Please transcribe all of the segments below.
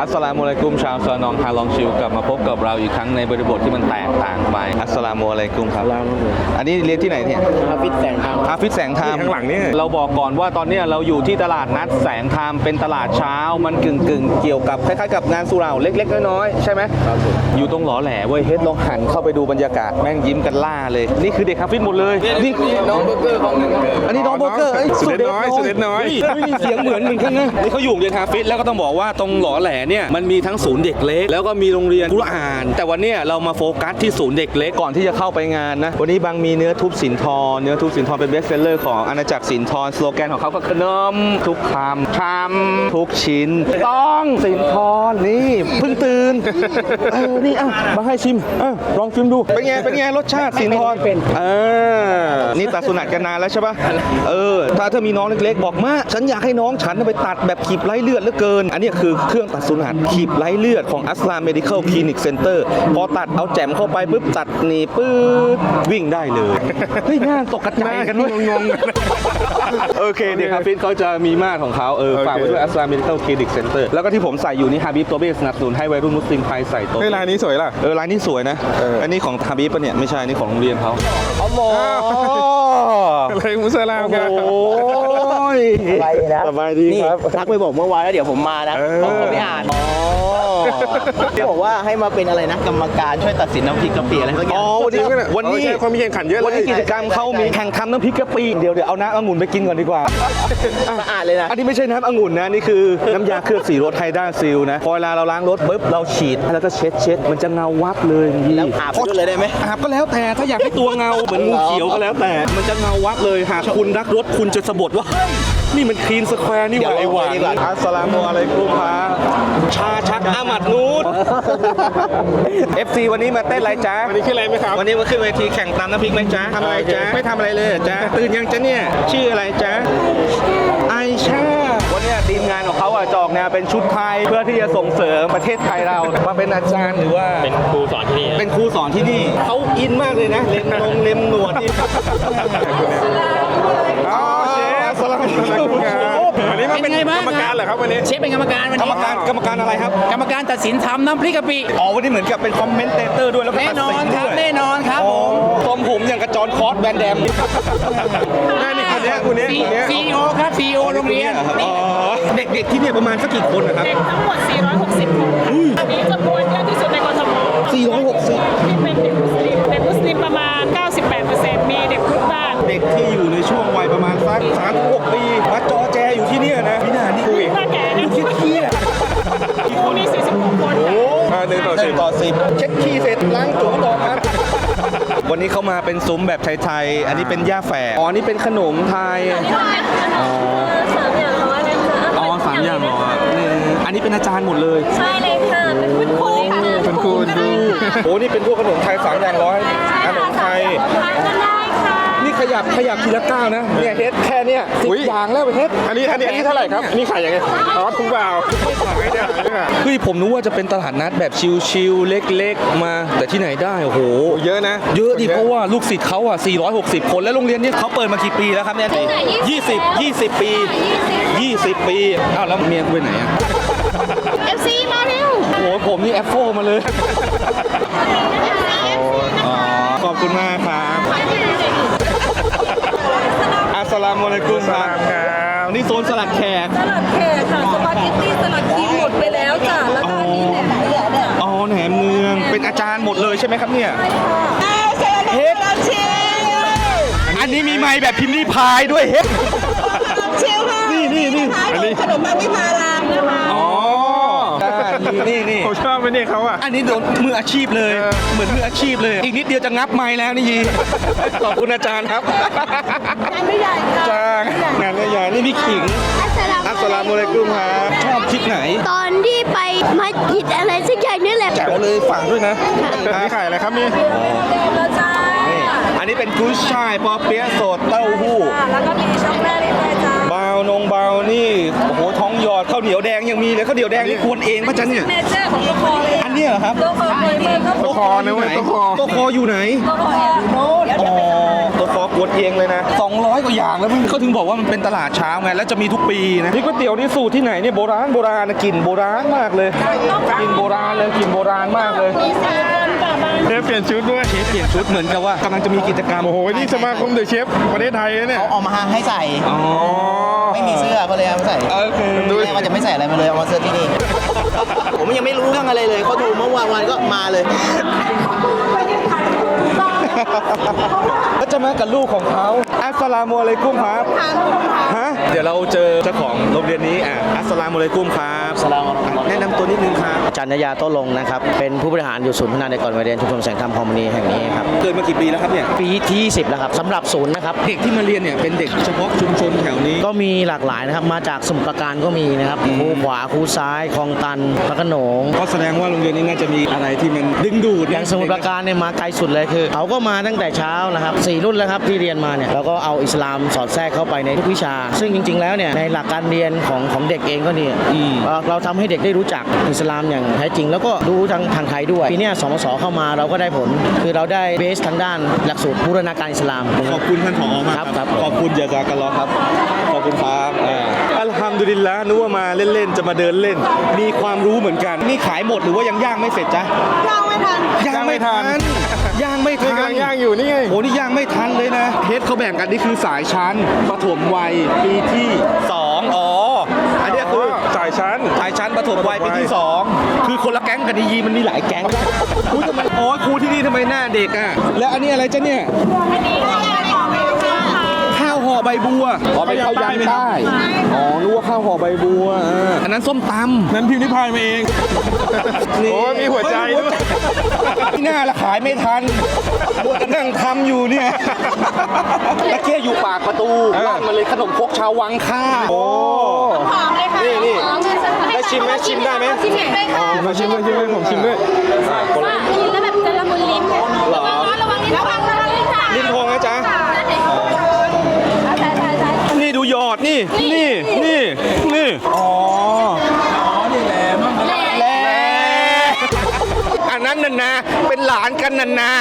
อัสสลามุอะลัยกุมชาวซอนองฮาลองชิวกลับมาพบกับเราอีกครั้งในบริบทที่มันแตกต่างไปอัสสลามุอะลัยกุมครับ อันนี้เรียนที่ไหนเนี่ยฮาฟิตแสงทางอาฟิศแสงธรรมนี่ข้างหลังนี่เราบอกก่อนว่าตอนเนี้ยเราอยู่ที่ตลาดนัดแสงธรรมเป็นตลาดเช้ามันกึ่งกึ่งๆเกี่ยวกับคล้ายๆกับงานสุเหร่าเล็กๆน้อยๆใช่ไหมครับผมอยู่ตรงหลอแหล่เว้ยเฮ็ดลองหันเข้าไปดูบรรยากาศแม่งยิ้มกันล่าเลย นี่คือเด็กคาฟิศหมดเลยนี่น้องเบอร์เกอร์ของหนึ่งอันนี้น้องโบรกเกอร์เอ้ยสุดเด็ดน้อยสุดเด็ดน้อยฮ้ไม่มีเสียงเหมือนเหมือนกันนะนี่เขาอยู่โรงเรียนฮาฟิซแล้วก็ต้องบอกว่าตรงหล่อแหล่เนี่ยมันมีทั้งศูนย์เด็กเล็ก แล้วก็มีโรงเรียนกุรอาน แต่วันนี้เรามาโฟกัสที่ศูนย์เด็กเล็กก่อนที่จะเข้าไปงานนะวันนี้บางมีเนื้อทุบสินทรเนื้อทุบสินทรเป็นเบสเซลเลอร์ของอาณาจักรสินทรสโลแกนของเขาก็คือขนมทุกคำชำทุกชิ้น ต้องสินทรนี่เพิ่งตื่นเออนี่อะมาให้ชิมอลองชิมดูเป็นไงเป็นไงรสชาติสินทรเป็นเออนี่ตัดสุนัตกันนานแล้วใช่ปะเออถ้าเธอมีน้องเล็กๆ บอกมาฉันอยากให้น้องฉันไปตัดแบบขีบไร้เลือดเหลือเกิน อันนี้คือเครื่องตัดสุนัตขีบไร้เลือดของอัสลามเมดิคอลคลินิกเซ็นเตอร์พอตัดเอาแจมเข้าไปปุ๊บตัดหนี่ปื๊ดวิ่งได้เลย เฮ้ยงานตกกระจายกันด้วยงงโอเคเด็กฮาฟิซเขาจะมีมาตรของเขาเออโอเคฝากไว้ด้วยอัสลามเมดิคอลคลินิกเซ็นเตอร์แล้วก็ที่ผมใส่อยู่นี่ฮาบิบตัวเบสสนับสนุนให้วัยรุ่นมุสลิมไทยใส่ตัวเฮ้ยลายนี้สวยล่ะเออร้านนี้สวยนะเอออัอันนี้ของฮาบิบปะเนี่ยไม่ใช่อันนี่ของโรงเรียนเขาอ๋อโอะไรมุสลามครับอ้ยไปนะสบายดีนี่ครับ ทักไปบอกเมื่อวานแล้วเดี๋ยวผมมานะเออผมก็ไม่อ่านอ๋อ ที่บอกว่าให้มาเป็นอะไรนะกรรมการช่วยตัดสินน้ำพริกกะปิอะไรสักอย่าอ๋งอวันนี้จริงปะเยวันนี้เออใช่เขามีแข่งขันเยอะเลยวันนี้กิจกรรมเขามีแข่งทำน้ำพริกกะปิเดี๋ยวเดี๋ยวเอาน้ำองุ่นไปกินก่อนดีกว่าสะอาดเลยนะ อันนี้ไม่ใช่น้ำองุ่นนะนี่คือน้ำยาเคลือบสีรถไฮด้าซิลนะพอเวลาเราล้างรถปุ๊บเราฉีดแล้วก็เช็ดเช็ดมันจะเงาวับเลยนี่แล้วอาบไปด้วยเลยได้ไหมอาบก็แล้วแต่ถ้าอยากให้ตัวเงาเหมือนงูเขียวก็แล้วแต่ มันจะเงาวับเลยหากคุณรักรถคุณจะสะบัดว่าเฮ้ย นี่มันคลีนสแควร์นี่หว่าเดี๋ยวไอ้หวานเอาไว้ดีกว่าอัสสลามุอะลัยกุมครับชาชักอามัดนูด FC วันนี้มาเต้นอะไรจ๊ะ วันนี้ขึ้นอะไรไหมครับ วันนี้มาขึ้นเวทีแข่งตามน้ำพริกไหมจ๊ะทำอะไรจ๊ะโอเคไม่ทำอะไรเลยเหรอจ๊ะ ตื่นยังจ๊ะเนี่ย ชื่ออะไรจ๊ะ ไอชาวันเนี้ยทีมงานของเขาอะจอกแนวเป็นชุดไทยเพื่อที่จะส่งเสริมประเทศไทยเรามาเป็นอาจารย์หรือว่า เป็นครูสอนที่นี่ เป็นครูสอนที่นี่ เขาอินมากเลยนะ เล็มนงเล็มหนวดนี่ วันนี้มาเป็นเป็นไงบ้างกรรมการเหรอครับวันนี้เชฟเป็นกรรมการวันกรรนี้ มการกรรมการอะไรครับกรรมการตัดสินทำน้ำพริกกะปิ อ๋อวันนี้เหมือนกับเป็นคอมเมนเตเตอร์ด้วยแล้วก็แน่ตัดนอสินนครัด้บวยแน่นอนครับอ๋อผมทรงผมอย่างกระจรคอร์สแวนแดมนี่นี่คนเนี้ยคนเนี้ยคนเนี้ย ซีโอครับซีโอโรงเรียนอ๋อเด็กๆที่เนี่ยประมาณสักกี่คนนะครับ เด็กทั้งหมด 460คนค่ะอันนี้จำนวนเยอะที่สุดในกทม460 ที่เป็นเด็กมุสลิมเด็กมุส ลิมประมาณ 98%มีเด็กพุทธบ้าง เด็กที่อยู่ในช่วงวัยประมาณสักสามถึงหกปีมาจอแจอยู่ที่เนี่ยนะพี่นานี่คุยถ้าแก่นะเครียดเครียดครูมี46คนค่ะอ่าหนึ่งต่อสิบ ต่อสิบเช็ดขี้เสร็จล้างตัวต่อครับ วันนี้เขามาเป็นซุ้มแบบไทยๆ อันนี้เป็นย่าแฝกอ๋อ นี่เป็นขนมไทย อ๋อ สามอย่างร้อยเลยค่ะอ๋อสามอย่างเหรอเอออันนี้เป็นอาจารย์หมดเลย ใช่เลยค่ะ เป็นคุณครูค่ะคุณครูดูโอ้นี่เป็นพวกขนมไทยสามอย่างร้อยข นมไทยทานกันได้ค่ะนี่ขยับขยับทีละก้าวนะ เนี่ยเฮ็ดแค่เนี่ยสิบอย่างแล้วเฮ็ดอันนี้อันนี้อันนี้เท่าไหร่ครับอันนี้ขายยังไงอ๋อคุณบ่าวขายไม่ได้ขายไม่ได้เฮ้ยผมนึกว่าจะเป็นตลาดนัดแบบชิลๆเล็กๆ มา แต่ที่ไหนได้โอ้โห เยอะนะเยอะดิเพราะว่าลูกศิษย์เขาอะ 460 คนแล้วโรงเรียนนี้เขาเปิดมากี่ปีแล้วครับเนี่ย20 20 ปี 20 ปีอ้าวแล้วเมียกูไปไหนอะ FC มาเร็วโอ้โหผมนี่แอปโฟมาเลย อ๋อขอบคุณมากครับอัสสลามุอะลัยกุมครับครับนี่โซนสลัดแขกสลัดแขกค่ะสปาเกตตี้สลัดครีมหมดไปแล้วจ้ะแล้วก็อันนี้แหนมเนืองเนี่ยอ๋อแหนมเนืองเป็นอาจารย์หมดเลยใช่ไหมครับเนี่ย เฮ็ดชิลอันนี้มีไม้แบบพิมพ์รีพายด้วยเฮ็ดชิลค่ะนี่นี่นี่ขายขนมปังวิภารามนะคะอ๋อ นี่นี่นี่ผมชอบไปเนี่ยเขาอะ อันนี้โดนมืออาชีพเลย เออ เหมือนมืออาชีพเลย อีกนิดเดียวจะงับไม้แล้วนี่ยี ขอบคุณอาจารย์ครับ งานไม่ใหญ่ค่ะจ้างงานใหญ่ๆนี่พี่ขิง อัสสลามุอะลัยกุมครับชอบคลิปไหนตอนที่ไปมัสยิดอะไรสักอย่างนี่แหละแจ๋วเลยฝากด้วยนะอันนี้ขายอะไรครับนี่แล้วจ้านี่อันนี้เป็นกุ้ยช่ายปอเปี๊ยะสดเต้าหู้ แล้วก็มีช็อกโกแลตด้วยจ้า บราวานงเบานี่โอ้โหท้องหยอดข้าวเหนียวแดงยังมีเลยข้าวเหนียวแดงนี่กวนเองป่ะจ๊ะเนี่ย เนเจอร์ของตัวคอเลยอันเนี้ยเหรอครับตัวคอเลยเมืองครับตัวคอนะเว้ยตัวคอ ตัวคออยู่ไหนตัวคอแอบโน้ตเดี๋ยวอ๋เดี๋ยวไปอตัวคอกวนเองเลยนะ 200 กว่าอย่างแล้วเขาถึงบอกว่ามันเป็นตลาดเช้าไงแล้วจะมีทุกปีนะนี่ก๋วยเตี๋ยวนี่สูตรที่ไหนเนี่ยโบราณโบราณนะกลิ่นโบราณมากเลยกลิ่นโบราณเลยกลิ่นโบราณมากเลย เชฟเปลี่ยนชุดด้วย เชฟเปลี่ยนชุดเหมือนกับว่ากำลังจะมีกิจกรรมโอ้โห นี่สมาคมเดอะเชฟประเทศไทยนะเนี่ยเขาเอามาให้ใส่ อ๋อไม่มีเสื้อก็เลยเอามาใส่โอเคดูแม่ว่าจะไม่ใส่อะไรมาเลยเอามาเสื้อที่นี่ ผมยังไม่รู้เรื่องอะไรเลยเขาดูเมื่อวานวันก็มาเลย แล้วจะมากับลูกของเขาอัสสลามุอะลัยกุมครับฮะเดี๋ยวเราเจอเจ้าของโรงเรียนนี้อะอัสสลามุอะลัยกุมครับอั สสลามุอะลัยกุมแนะนำตัวนิดนึงครับจันยาโต้ลงนะครับ เป็นผู้บริหารอยู่ศูนย์พัฒนาเด็กก่อนวัยเรียนชุมชนแสงธรรมฮอร์โมนีแห่งนี้ครับ เกิดมากี่ปีแล้วครับเนี่ย ปีที่ 10 แล้วครับสำหรับศูนย์นะครับ เด็กที่มาเรียนเนี่ยเป็นเด็กเฉพาะชุมชนแถวนี้ ก็มีหลากหลายนะครับ มาจากสมุทรปราการก็มีนะครับคูขวาคูซ้ายคลองตันพระโขนง ก็แสดงว่าโรงเรียนนี้น่าจะมีอะไรที่มันดึงดูดอย่างสมุทรปราการเนี่ยมาไกลสุดเลยคือเขาก็มาตั้งแต่เช้านะครับสี่รุ่นแล้วครับที่เรียนมาเนี่ยแล้วก็เอาอิสลามสอดแทรกเข้าไปในทุกวิชา ซึ่งจริง ๆ แล้วเนี่ยในหลักการเรียนของของเด็กเองก็เนี่ยเราเราทำให้เด็กได้รู้จักอิสลามอย่างแท้จริง แล้วก็รู้ทางทางไทยด้วยปีเนี้ยสมศเข้ามาเราก็ได้ผล คือเราได้เบสทางด้านหลักสูตรบูรณาการอิสลาม ขอบคุณท่านผอมากครับครับขอบคุณยาจากัลลอฮ์ครับ ขอบคุณครับอ่าอัลฮัมดุลิลละนึกว่ามาเล่นๆจะมาเดินเล่น มีความรู้เหมือนกัน นี่ขายหมดหรือว่ายังย่างไม่เสร็จจ๊ะย่างไม่ทันย่างไม่ทันย่างไม่นี่ทันกำลังย่างอยู่นี่ไงโอ้นี่ย่างไม่ทันเลยนะเฮดเขาแบ่งกันนี่คือสายชั้นปฐมวัยปีที่สองอ๋อ อันเนี้ยคือ สาย ชั้นสายชั้นปฐมวัยปีที่สองคือคนละแก๊งกันดียีมันมีหลายแก๊งครูทำไมโอ้ยครูที่นี่ทำไมหน้าเด็กอะ แล้วอันนี้อะไรจ๊ะเนี่ยข้าวห่อใบบัวอ๋อเป็นข้าวยำใต้อ๋อรู้ว่าข้าวห่อใบบัวอ่าอันนั้นส้มตำนั้นพิมพ์นิพายมาเอง นี่โอ้ยมีหัวใจด้วยที่หน้าละขายไม่ทันมัวแต่นั่งทำอยู่เนี่ยตะเกียอยู่ปากประตูบ้านมันเลยขนมครกชาววังข้าโอ้หอมเลยค่ะนี่ ชิมไหมชิมได้ไหมชิมได้ค่ะมาชิมด้วยชิมด้วยผมชิมด้วยว่ากินแล้วแบบจะละมุนลิ้นเหรอระวังลิ้นระวังระวังลิ้นค่ะลิ้นทองนะจ๊ะใช่ใช่ใช่นี่ดูหยอดนี่นี่นี่นี่อ๋อ เป็นหลานกันน่ะนะ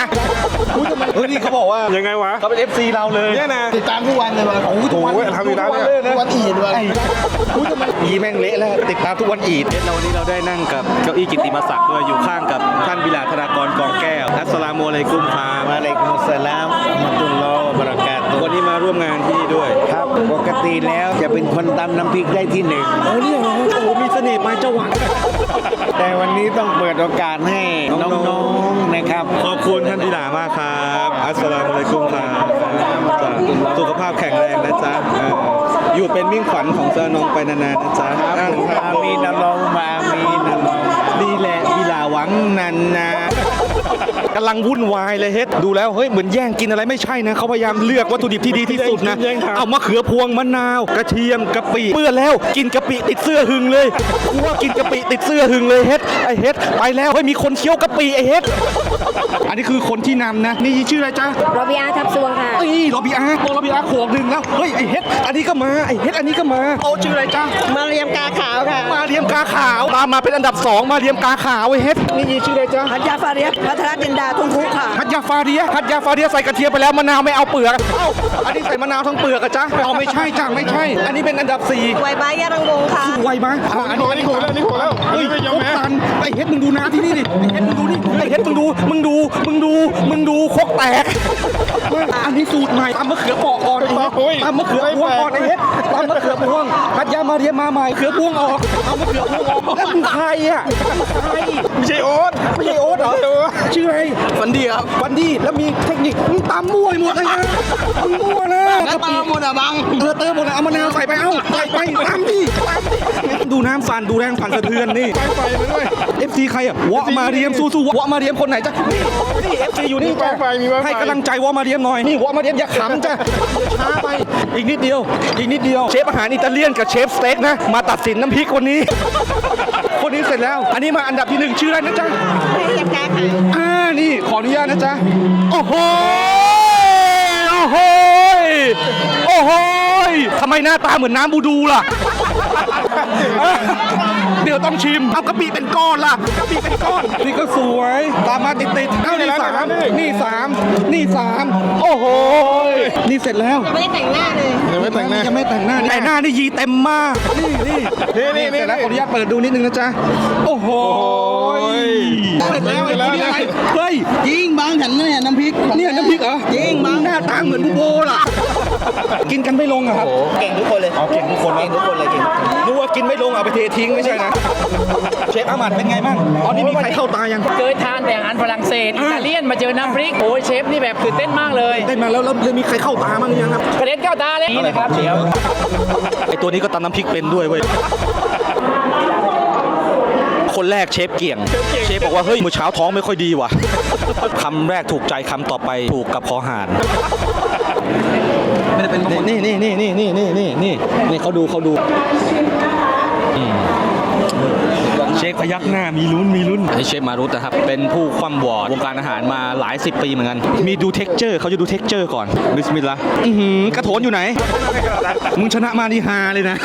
เฮ้ยนี่เขาบอกว่ายังไงวะเขาเป็น FC เราเลยเนี่ยนะติดตามทุกวันเลยวันโอ้ยทุกวันโอ้ยทำอยู่แล้วเนี่ยทุกทุกวันอีดวันอุ้ยทำไมอีแม่งเละแล้วติดตามทุกวันอีดเราวันนี้เราได้นั่งกับเก้าอี้กิตติมศักดิ์ด้วยอยู่ข้างกับท่านบิลาธนากรกองแก้วอัสสลามุอะลัยกุมครับมาเลยกุมุสลามอัลฮัมดุลิลลอฮ์วะบะเราะกาตุฮ์วันนี้มาร่วมงาน ติแล้วจะเป็นคนตำน้ำพริกได้ที่หนึ่งโอ้เนี่ยเหรอโอ้โหมีเสน่ห์ปลายจังหวัดแต่วันนี้ต้องเปิดโอกาสให้น้องๆน้องๆนะครับ ขอบคุณท่านพิลามากครับ อัสสลามุอะลัยกุมครับจ้ะสุขภาพแข็งแรงนะจ๊ะเอออยู่เป็นมิ่งขวัญของเจ้าน้องไปนานๆนะจ๊ะครับผมอามีนลองมาอามีนลองนี่แหละพิลาหวังนันนะ กำลังวุ่นวายเลยเฮ็ดดูแล้วเฮ้ยเหมือนแย่งกินอะไรไม่ใช่นะเขาพยายามเลือกวัตถุดิบที่ดีที่สุดนะ แย่งทานเอามะเขือพวงมะนาว กระเทียมกะปิเปื้อนแล้วกินกะปิติดเสื้อหึงเลยกูว่ากินกะปิติดเสื้อหึงเลยเฮ็ดไอเฮ็ดไปแล้วเฮ้ยมีคนเคี้ยวกะปิไอเฮ็ดอันนี้คือคนที่นำนะ นี่ชื่ออะไรจ๊ะโรบิอาทับซวงค่ะ เอ้ยโรบิอาร์โรบิอาร์โขกหนึ่งแล้ว เฮ้ย ไอเฮ็ด อันนี้ก็มา ไอเฮ็ด อันนี้ก็มา โอ้ชื่ออะไรจ๊ะมาเรียมกาขาวค่ะ มาเรียมกาขาว ตามมาเป็นอันดับสองมาเรียมกาขาวไอเฮ็ด นี่ชื่ออะไรจ๊ะพัทยาฟาเรียพัทรดินดาทุ่งคุค่ะฮัตยาฟาเรียฮัตยาฟาเรียใส่กระเทียมไปแล้วมะนาวไม่เอาเปลือกเอ้าอันนี้ใส่มะนาวทั้งเปลือกอะจ๊ะเอาไม่ใช่จ้ะไม่ใช่ อันนี้เป็นอันดับสี่ไวบายยารังวงค่ะไวมั้ยอะอันนี้อันนี้โขกแล้วอันนี้โขกแล้วอันเฮ้ยนี้ไม่ยอมครกแพ้ตันไอเฮ็ดมึงดูน้ำที่นี่ดิไอเฮ็ดมึงดูนี่ไอเฮ็ดมึงดูมึงดูมึงดูมึงดูครกแตก อันนี้สูตรใหม่ตำมะเขือเปอกก่อนไอเฮ็ดโอ้ย ตำมะเขือพวงก่อนไอเฮ็ดตำมะเขือพวงพัดยามาเรียมมาใหม่เขือพวงออกเอามะเขือพวงออกแล้วมึงใครอะใครไม่ใช่โอ๊ตไม่ใช่โอ๊ตเหรอชื่ออะไรวันดีครับวันดีแล้วมีเทคนิคมึงตำมั่วไปหมดเลยนะมึงมั่วนะแล้วปลาหมดอะบังเออเติมหมดเลยเอามะนาวใส่ไปเอาใส่ไปตำดิตำดิดู น้ำสั่นดูแรงสั่นสะเทือนนี่ไปไปมาด้วยเอฟซีใครอะวะมาเรียมสู้ๆวะมาเรียมคนไหนจ้ะนี่นี่เอฟซีอยู่นี่มี Wi-Fi มี Wi-Fi ให้กำลังใจวะมาเรียมหน่อยนี่วะมาเรียมอย่าขำจ้ะช้าไปอีกนิดเดียว อีกนิดเดียวเชฟอาหารอิตาเลียนกับเชฟสเต็กนะ มาตัดสินน้ำพริกคนนี้ คนนี้เสร็จแล้ว อันนี้มาอันดับที่หนึ่งชื่ออะไรนะจ๊ะเรียมกาขาวอ่านี่ขออนุญาตนะจ๊ะโอ้โหโอ้โหโอ้โหยทำไมหน้าตาเหมือนน้ำบูดูล่ะ เอ้ยเดี๋ยวต้องชิม เอากะปิเป็นก้อนล่ะกะปิเป็นก้อน นี่ก็สวย ตามมาติดติดๆเอ้านี่สามนี่สามนี่สามโอ้โหยนี่เสร็จแล้ว ไม่ได้แต่งหน้าเลยยังไม่แต่งหน้า ยังไม่แต่งหน้าแต่หน้านี่ยีเต็มมาก นี่นี่นี่นี่เสร็จแล้วขออนุญาตเปิดดูนิดนึงนะจ๊ะ โอ้โหยเสร็จแล้วไอ้นี่อะไรเฮ้ย จริงบางฉันเนี่ยน้ำพริกเนี่ยน้ำพริกเหรอจริงบางหน้าตาเหมือนบูโบล่ะ กินกันไม่ลงอะครับ เก่งทุกคนเลย เอาเก่งทุกคนเก่งทุกคนเลยเก่งนึกว่ากินไม่ลงเอาไปเททิ้งไม่ใช่นะ เชฟอามัดเป็นไงบ้างตอนนี้มีใครเข้าตายังเคยทานแต่อาหารฝรั่งเศสอิตาเลียนมาเจอน้ำพริกโอ้ยเชฟนี่แบบตื่นเต้นมากเลยได้มาแล้วแล้วมีใครเข้าตาบ้างหรือยังครับ กระเด็นเข้าตาเลยนี่นะครับเดี๋ยวไอตัวนี้ก็ตำน้ำพริกเป็นด้วยเว้ย คนแรกเชฟเกี่ยง เชฟบอกว่าเฮ้ยมื้อเช้าท้องไม่ค่อยดีว่ะ คำแรกถูกใจคำต่อไปถูกกับคอหานไม่ได้เป็นนี่นี่นี่นี่นี่นี่นี่นี่นี่เขาดูเขาดูอืมเชฟพยักหน้ามีลุ้นมีลุ้นไอเชฟมารุตนะครับ เป็นผู้คว่ำวอร์ดวงการอาหารมาหลายสิบปีเหมือนกัน มีดูเท็กเจอร์เขาจะดูเท็กเจอร์ก่อนบิสมิลลาห์อื้อหือกระโถนอยู่ไหน มึงชนะมานี่ฮาเลยนะ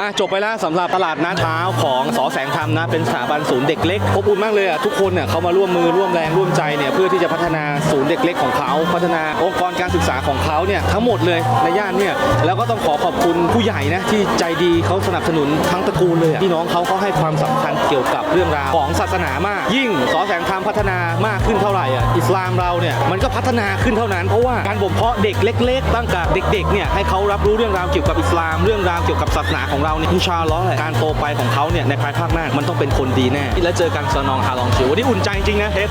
อะจบไปแล้วสำหรับตลาดน้าเช้าของสอแสงธรรมนะเป็นสถาบันศูนย์เด็กเล็กอบอุ่นมากเลยอะทุกคนเนี่ยเขามาร่วมมือร่วมแรงร่วมใจเนี่ยเพื่อที่จะพัฒนาศูนย์เด็กเล็กของเขาพัฒนาองค์กรการศึกษาของเขาเนี่ยทั้งหมดเลยในย่านเนี่ยแล้วก็ต้องขอขอบคุณผู้ใหญ่นะที่ใจดีเขาสนับสนุนทั้งตระกูลเลยพี่น้องเขาเขาให้ความสำคัญเกี่ยวกับเรื่องราวของศาสนามาก ยิ่งสอแสงธรรมพัฒนามากขึ้นเท่าไหร่อะ อิสลามเราเนี่ยมันก็พัฒนาขึ้นเท่านั้น เพราะว่าการบ่มเพาะเด็กเล็ก ๆ ตั้งแต่เด็กๆเนี่ยให้เขารับรู้เรื่องราวเกี่ยวกับอิสลามเรื่องราวเกี่ยวกับศาสนาของเราเนี่ยอินชาอัลลอฮ์แหละการโตไปของเขาเนี่ยในภายภาคหน้ามันต้องเป็นคนดีแน่ แล้วเจอกันสนองฮาลองชิววันนี้อุ่นใจจริงนะเทป